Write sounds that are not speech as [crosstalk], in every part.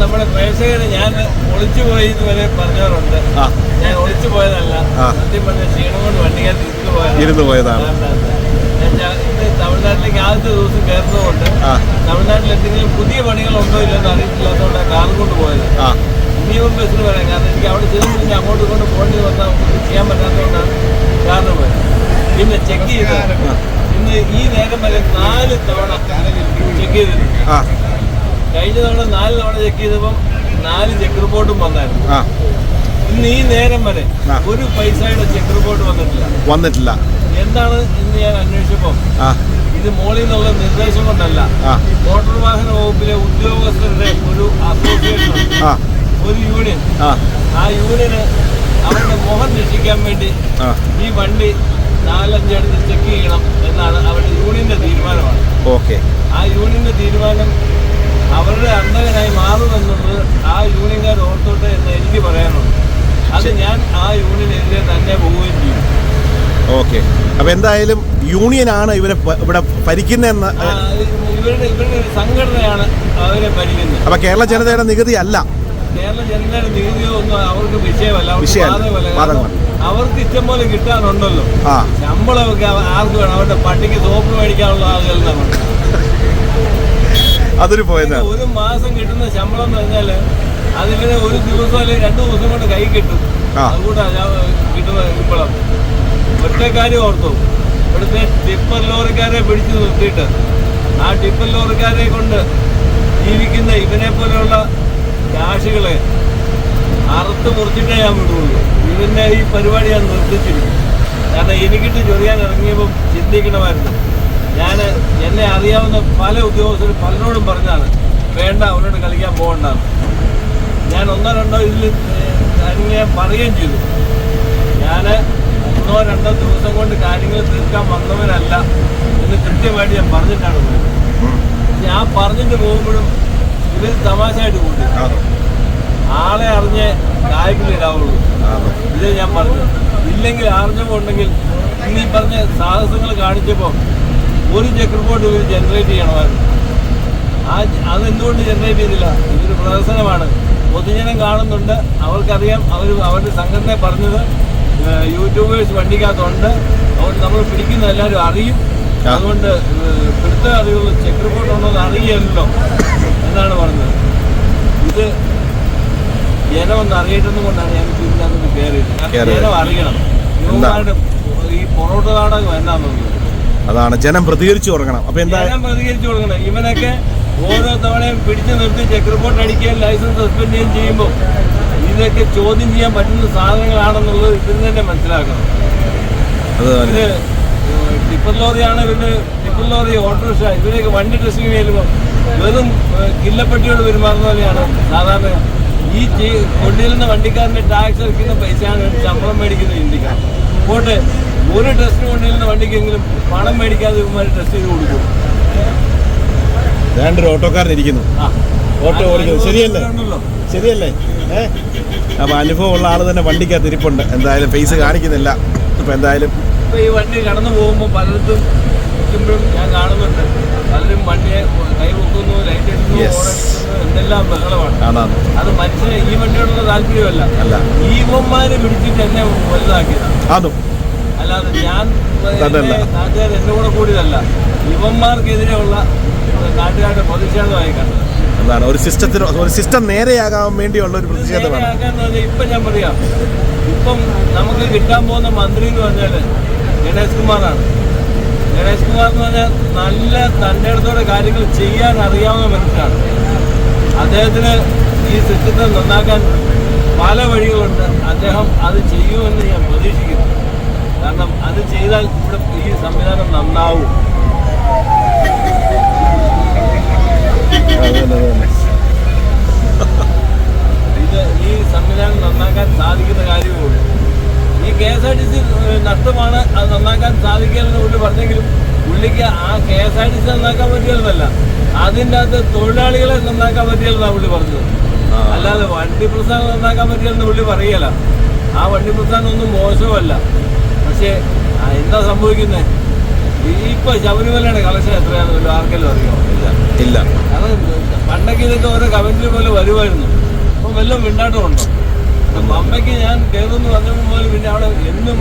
നമ്മുടെ പ്രേക്ഷകന് ഞാൻ ഒളിച്ചു പോയി ഇതുവരെ പറഞ്ഞവരുണ്ട്. ഞാൻ ഒളിച്ചു പോയതല്ല. സത്യം പറഞ്ഞ ക്ഷീണം കൊണ്ട് വണ്ടിക്കകത്ത് ഇരുന്ന് പോയതാണ്. ഇരുന്ന് പോയതാണ്. തമിഴ്നാട്ടിലേക്ക് ആദ്യത്തെ ദിവസം കയറുന്നതുകൊണ്ട് തമിഴ്നാട്ടിൽ എന്തെങ്കിലും പുതിയ പണികളുണ്ടോ ഇല്ലെന്ന് അറിയത്തില്ലാത്തതുകൊണ്ട് കാറും കൊണ്ട് പോയത്. ഇനിയും ബസ്സിന് വരാം കാരണം എനിക്ക് അവിടെ ചെന്ന് കഴിഞ്ഞാൽ അങ്ങോട്ട് കൊണ്ട് പോകേണ്ടി വന്നാൽ ചെയ്യാൻ പറ്റാത്തതുകൊണ്ടാണ് കാറിന് പോയത്. പിന്നെ ചെക്ക് ചെയ്ത് ഇന്ന് ഈ നേരം വരെ നാല് തവണ ചെക്ക് ചെയ്തിട്ടുണ്ട്. കഴിഞ്ഞ തവണ നാല് തവണ ചെക്ക് ചെയ്തപ്പം നാല് ചെക്ക് റിപ്പോർട്ടും വന്നായിരുന്നു. ഇന്ന് ഈ നേരം വരെ. ഒരു പൈസയുടെ ചെക്ക് റിപ്പോർട്ട് വന്നിട്ടില്ല. വന്നിട്ടില്ല. എന്താണ് ഇന്ന് ഞാൻ അന്വേഷിച്ചപ്പോ? ഇത് മോളിൽ നിന്നുള്ള നിർദ്ദേശം കൊണ്ടല്ല. മോട്ടോർ വാഹന വകുപ്പിലെ ഉദ്യോഗസ്ഥരുടെ ഒരു അസോസിയേഷൻ ഒരു യൂണിയൻ ആ. യൂണിയന് അവരുടെ മുഖം രക്ഷിക്കാൻ വേണ്ടി ഈ വണ്ടി നാലഞ്ചെടുത്ത് ചെക്ക് ചെയ്യണം എന്നാണ് അവരുടെ യൂണിയന്റെ തീരുമാനമാണ്. ഓക്കെ. ആ യൂണിയന്റെ തീരുമാനം അവരുടെ അന്തകനായി മാറുമെന്നുള്ളത് ആ യൂണിയൻകാർ ഓർത്തോട്ടെ എന്ന് എനിക്ക് പറയാനുണ്ട് അത് ഞാൻ ആ യൂണിയനെതിരെ തന്നെ പോവുകയും ചെയ്യും. ഓക്കെ. അപ്പൊ എന്തായാലും യൂണിയനാണ് ഇവരെ ഇവിടെ ഭരിക്കുന്നതെന്ന് ഇവരുടെ ഇവരുടെ ഒരു സംഘടനയാണ് അവരെ ഭരിക്കുന്നത്. അപ്പൊ കേരള ജനതയുടെ നികുതി അല്ല. കേരള ജനതയുടെ നികുതിയോ ഒന്നും അവർക്ക് വിഷയമല്ല. അവർക്ക്. ബാധകമല്ല. അവർക്ക് ഇഷ്ടം പോലെ കിട്ടാനുണ്ടല്ലോ. ശമ്പളമൊക്കെ ആർക്ക് വേണം? അവരുടെ പട്ടിക്ക് സോപ്പ് മേടിക്കാനുള്ള ആളുകൾ നമ്മൾ അതൊരു പോയതാണ് ഒരു മാസം കിട്ടുന്ന ശമ്പളം എന്ന് പറഞ്ഞാൽ അതിങ്ങനെ ഒരു ദിവസം അല്ലെങ്കിൽ രണ്ടു ദിവസം കൊണ്ട് കൈ കിട്ടും. അതുകൂടാ കിട്ടുന്ന ശമ്പളം. ഒറ്റ കാര്യം ഓർത്തു. ഇവിടുത്തെ ടിപ്പർ ലോറിക്കാരെ പിടിച്ചു നിർത്തിയിട്ട്. ആ ടിപ്പർ ലോറിക്കാരെ കൊണ്ട് ജീവിക്കുന്ന ഇവനെ പോലെയുള്ള രാശികളെ അറുത്ത് മുറിച്ചിട്ടേ ഞാൻ വിടുള്ളൂ. ഇവന്റെ ഈ പരിപാടി ഞാൻ നിർത്തിച്ചിരുന്നു കാരണം എനിക്കിട്ട് ചൊറിയാൻ ഇറങ്ങിയപ്പോൾ ചിന്തിക്കണമായിരുന്നു. ഞാൻ എന്നെ അറിയാവുന്ന പല ഉദ്യോഗസ്ഥരും പലരോടും പറഞ്ഞാണ് വേണ്ട അവരോട് കളിക്കാൻ പോകണ്ടെന്ന്. ഞാൻ ഒന്നോ രണ്ടോ ഇതിൽ ഞാൻ പറയുകയും ചെയ്തു. ഞാൻ ഒന്നോ രണ്ടോ ദിവസം കൊണ്ട് കാര്യങ്ങൾ തീർക്കാൻ വന്നവരല്ല എന്ന് കൃത്യമായിട്ട് ഞാൻ പറഞ്ഞിട്ടാണ് പോയത്. ഞാൻ പറഞ്ഞിട്ട് പോകുമ്പോഴും ഇവർ തമാശയായിട്ട് കൂട്ടി. ആളെ അറിഞ്ഞ് കായ്പിലിടാവുള്ളൂ ആണോ ഇത് ഞാൻ പറഞ്ഞു. ഇല്ലെങ്കിൽ ആർജവം ഉണ്ടെങ്കിൽ പറഞ്ഞ സാഹസങ്ങൾ കാണിച്ചപ്പോൾ ഒരു ചെക്കർ ബോർഡ് ഇവർ ജനറേറ്റ് ചെയ്യണമായിരുന്നു ആ അതെന്തുകൊണ്ട് ജനറേറ്റ് ചെയ്തില്ല? ഇതൊരു പ്രദർശനമാണ്. പൊതുജനം കാണുന്നുണ്ട്. അവർക്കറിയാം. അവർ അവരുടെ സംഘടന പറഞ്ഞത് യൂട്യൂബേഴ്സ് വണ്ടിക്കകത്തുണ്ട്. അതുകൊണ്ട് നമ്മൾ പിടിക്കുന്ന എല്ലാവരും അറിയും. അതുകൊണ്ട് പിടുത്ത അറിവുള്ള ചെക്ക് റിപ്പോർട്ട് ഉണ്ടോ എന്ന് അറിയില്ലല്ലോ എന്നാണ് പറഞ്ഞത്. ഇത് ജനം ഒന്ന് അറിയട്ടെന്നും കൊണ്ടാണ് ഞാൻ ഇതിനകത്ത് കയറിയത്. കയറിയത്. ജനം അറിയണം. യുവമാരുടെ ഈ പൊറോട്ട നാടകം എന്നാന്നുള്ളത് അതാണ്. ജനം പ്രതികരിച്ചു തുടങ്ങണം. അപ്പൊ എന്താ ജനം പ്രതികരിച്ചു തുടങ്ങണം. ഇവനൊക്കെ ഓരോ തവണയും പിടിച്ചു നിർത്തി ചെക്ക് റിപ്പോർട്ട് അടിക്കുകയും ലൈസൻസ് സസ്പെൻഡ് ചെയ്യുകയും ചെയ്യുമ്പോൾ ഇതൊക്കെ ചോദ്യം ചെയ്യാൻ പറ്റുന്ന സാധനങ്ങളാണെന്നുള്ളത് ഇതിന് തന്നെ മനസ്സിലാക്കണം. ഇത് ടിപ്പർ ലോറിയാണ് ഇവർ ടിപ്പർ ലോറി ഓട്ടോറിക്ഷ. ഇവരെയൊക്കെ വണ്ടി ടെസ്റ്റിംഗ് ചെയ്യുമ്പോൾ വെറും കില്ലപ്പെട്ടിയോട് പെരുമാറുന്ന പോലെയാണ് സാധാരണ. ഈ കൊണ്ടിരുന്ന വണ്ടിക്കാരന്റെ ടാക്സ് അടിക്കുന്ന പൈസയാണ് ശമ്പളം മേടിക്കുന്നത് ഇന്ത്യക്കാർ പോട്ടെ. ഒരു ടെസ്റ്റിന് കൊണ്ടുവരുന്ന വണ്ടിക്കെങ്കിലും പണം മേടിക്കാതെ ഇവന്മാർ ടെസ്റ്റ് ചെയ്ത് കൊടുക്കും. വേണ്ടൊരു ആ. ഓട്ടോ ഓടിക്കുന്നു. ശരിയല്ലേ. ശരിയല്ലേ? ഏ? അപ്പോൾ അനുഭവമുള്ള ആൾ തന്നെ വണ്ടിക്കകത്ത് ഇരിപ്പുണ്ട്. എന്തായാലും ഫേസ് കാണിക്കുന്നില്ല. അപ്പോൾ എന്തായാലും ഇപ്പൊ ഈ വണ്ടി കടന്നു പോകുമ്പോൾ പലയിടത്തും നിൽക്കുമ്പോഴും ഞാൻ കാണുന്നുണ്ട്. പലരും വണ്ടിയെ കൈ പൊക്കുന്നു ലൈറ്റ് അടിക്കുന്നു എന്തെല്ലാം ബഹളമാണ്. അത് മനുഷ്യന് ഈ വണ്ടിയോടുള്ള താല്പര്യമല്ല. അല്ല. ഈവന്മാര് പിടിച്ചിട്ട് എന്നെ വലുതാക്കിയതാണ്. അതും. അല്ലാതെ ഞാൻ നാട്ടുകാർ എന്റെ കൂടെ കൂടിയതല്ല. ഇവന്മാർക്കെതിരെയുള്ള നാട്ടുകാരുടെ പ്രതിഷേധമായി കണ്ടത്. എന്താണ് ഒരു സിസ്റ്റത്തിന് ഒരു സിസ്റ്റം നേരെയാകാൻ വേണ്ടിയുള്ള ഒരു പ്രതിഷേധമാണ്. ഇപ്പം ഞാൻ പറയാം. ഇപ്പം നമുക്ക് കിട്ടാൻ പോകുന്ന മന്ത്രി എന്ന് പറഞ്ഞാൽ ഗണേഷ് കുമാറാണ്. ഗണേഷ് കുമാർ എന്ന് പറഞ്ഞാൽ നല്ല തന്റെ അടുത്തോടെ കാര്യങ്ങൾ ചെയ്യാൻ അറിയാവുന്ന മനുഷ്യനാണ്. അദ്ദേഹത്തിന് ഈ സിസ്റ്റത്തെ നന്നാക്കാൻ പല വഴികളുണ്ട്. അദ്ദേഹം അത് ചെയ്യുമെന്ന് ഞാൻ പ്രതീക്ഷിക്കുന്നു. കാരണം അത് ചെയ്താൽ ഇവിടെ ഈ സംവിധാനം നന്നാവും. ഇത് ഈ സംവിധാനം നന്നാക്കാൻ സാധിക്കുന്ന കാര്യമേ ഈ K S R T C നഷ്ടമാണ് അത് നന്നാക്കാൻ സാധിക്കില്ലെന്ന് പുള്ളി പറഞ്ഞെങ്കിലും പുള്ളിക്ക് ആ K S R T C നന്നാക്കാൻ പറ്റിയതല്ല അതിന്റെ അകത്ത് തൊഴിലാളികളെ നന്നാക്കാൻ പറ്റിയല്ലെന്നാണ് പുള്ളി പറഞ്ഞത്. അല്ലാതെ വണ്ടി പ്രസ്ഥാനം നന്നാക്കാൻ പറ്റില്ലെന്ന് പുള്ളി പറയല. ആ വണ്ടി പ്രസ്ഥാനം ഒന്നും മോശമല്ല. പക്ഷേ എന്താ സംഭവിക്കുന്നത് ഇപ്പൊ ശബരിമലയുടെ കളക്ഷൻ എത്രയാണെന്ന് വല്ലതും ആർക്കെങ്കിലും അറിയോ? ഇല്ല. ഇല്ല. പണ്ടൊക്കെ ഇതൊക്കെ ഓരോ കമന്റിൽ പോലെ വരുമായിരുന്നു. അപ്പൊ വല്ലതും മിണ്ടാട്ടം ഉണ്ടോ അമ്മയ്ക്ക് ഞാൻ കയറുന്നു പറഞ്ഞപ്പോൾ പോലും പിന്നെ അവിടെ എന്നും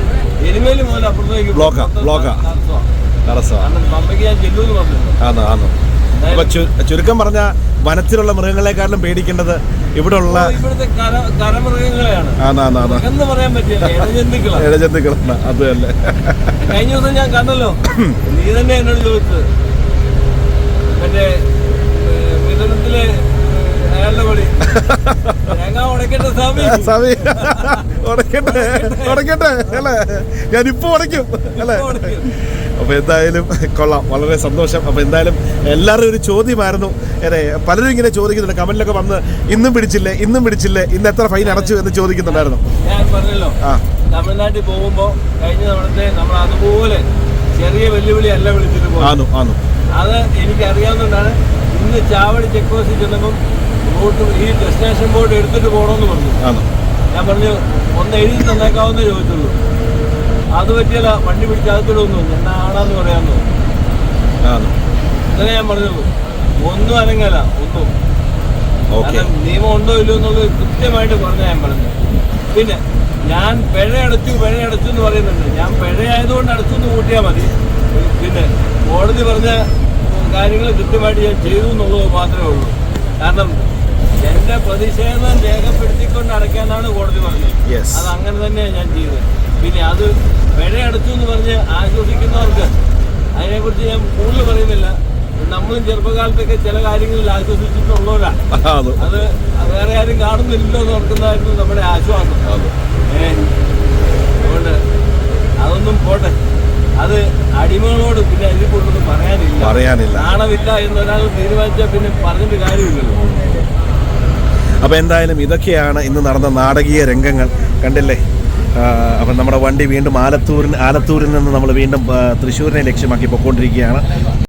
എരുമേലും പോലെ അപ്പുറത്തേക്ക് ബ്ലോക്കാ, ബ്ലോക്കാ. തടസ്സമാണ് പമ്പയ്ക്ക് ഞാൻ ചെല്ലുമെന്ന് പറഞ്ഞു അപ്പൊ ചുരുക്കം പറഞ്ഞ വനത്തിലുള്ള മൃഗങ്ങളെക്കാളും പേടിക്കേണ്ടത് ഇവിടെ ഉള്ള ഇഴജന്തുക്കളാണ്. അത് തന്നെ. കഴിഞ്ഞ ദിവസം ഞാൻ കണ്ടല്ലോ. നീ തന്നെ എന്നോട് ചോദിച്ചത്. മറ്റേ മിഥുനത്തിലെ [laughs] സ്വാമി. ഉടക്കട്ടെ ഉടക്കട്ടെ അല്ലേ? ഞാനിപ്പോ ഉടയ്ക്കും അല്ലേ? അപ്പൊ എന്തായാലും കൊള്ളാം വളരെ സന്തോഷം. അപ്പൊ എന്തായാലും എല്ലാവരും ഒരു ചോദ്യമായിരുന്നു. അതെ പലരും ഇങ്ങനെ ചോദിക്കുന്നുണ്ട്. കമന്റിലൊക്കെ വന്ന് ഇന്നും പിടിച്ചില്ലേ? ഇന്നും പിടിച്ചില്ലേ? ഇന്ന് എത്ര ഫൈൻ അടച്ചു? എന്ന് ചോദിക്കുന്നുണ്ടായിരുന്നു. ഞാൻ പറഞ്ഞല്ലോ ആ. തമിഴ്നാട്ടിൽ പോകുമ്പോ കഴിഞ്ഞ തവണത്തെ നമ്മൾ അതുപോലെ ചെറിയ വെല്ലുവിളി അല്ല വിളിച്ചിട്ട് പോകും അത് എനിക്ക് അറിയാവുന്നതാണ് ഇന്ന് ചാവടി ചെക്ക് പോസ്റ്റിൽ ചെന്നപ്പം റൂട്ട് ഈ ഡെസ്റ്റിനേഷൻ ബോട്ട് എടുത്തിട്ട് പോകണമെന്ന് പറഞ്ഞു. ഞാൻ പറഞ്ഞു ഒന്ന് എഴുതി തന്നേക്കാവുന്നേ ചോദിച്ചുള്ളൂ. അത് പറ്റിയല്ല വണ്ടി പിടിച്ചകത്തിടുന്നു എന്നാ ആണാന്ന് പറയാമെന്ന് ഇത്രേ ഞാൻ പറഞ്ഞുള്ളൂ ഒന്നും അനങ്ങല ഒന്നും. നിയമം ഉണ്ടോ ഇല്ലയോ എന്നുള്ളത് കൃത്യമായിട്ട് പറഞ്ഞ ഞാൻ പറഞ്ഞു പിന്നെ ഞാൻ പിഴ അടച്ചു പിഴ അടച്ചു എന്ന് പറയുന്നുണ്ട്. ഞാൻ പിഴയായതുകൊണ്ട് അടച്ചു എന്ന് കൂട്ടിയാൽ മതി. പിന്നെ കോടതി പറഞ്ഞ കാര്യങ്ങൾ കൃത്യമായിട്ട് ഞാൻ ചെയ്തു എന്നുള്ളത് മാത്രമേ ഉള്ളൂ. കാരണം എന്റെ പ്രതിഷേധം രേഖപ്പെടുത്തിക്കൊണ്ട് അടയ്ക്കാനാണ് കോടതി പറഞ്ഞത്. അത് അങ്ങനെ തന്നെയാണ് ഞാൻ ചെയ്തത്. പിന്നെ അത് പിഴ അടച്ചു എന്ന് പറഞ്ഞ് ആശ്വസിക്കുന്നവർക്ക് അതിനെക്കുറിച്ച് ഞാൻ കൂടുതൽ പറയുന്നില്ല. നമ്മളും ചെറുപ്പകാലത്തൊക്കെ ചില കാര്യങ്ങളിൽ ആശ്വസിച്ചിട്ടുള്ളവരാണ് അത്. വേറെ ആരും കാണുന്നില്ലല്ലോ എന്ന് ഓർക്കുന്നതായിരുന്നു നമ്മുടെ ആശ്വാസം. അതുകൊണ്ട് അതൊന്നും പോട്ടെ. അത് അടിമകളോട് പിന്നെ അതിൽ കൊണ്ടൊന്നും പറയാനില്ല. പറയാനില്ല. നാണമില്ല എന്നൊരാൾ തീരുമാനിച്ചാൽ പിന്നെ പറഞ്ഞിട്ട് കാര്യമില്ലല്ലോ. അപ്പോൾ എന്തായാലും ഇതൊക്കെയാണ് ഇന്ന് നടന്ന നാടകീയ രംഗങ്ങൾ. കണ്ടില്ലേ? അപ്പം നമ്മുടെ വണ്ടി വീണ്ടും ആലത്തൂരിന് ആലത്തൂരിൽ നിന്ന് നമ്മൾ വീണ്ടും തൃശ്ശൂരിനെ ലക്ഷ്യമാക്കി പൊയ്ക്കൊണ്ടിരിക്കുകയാണ്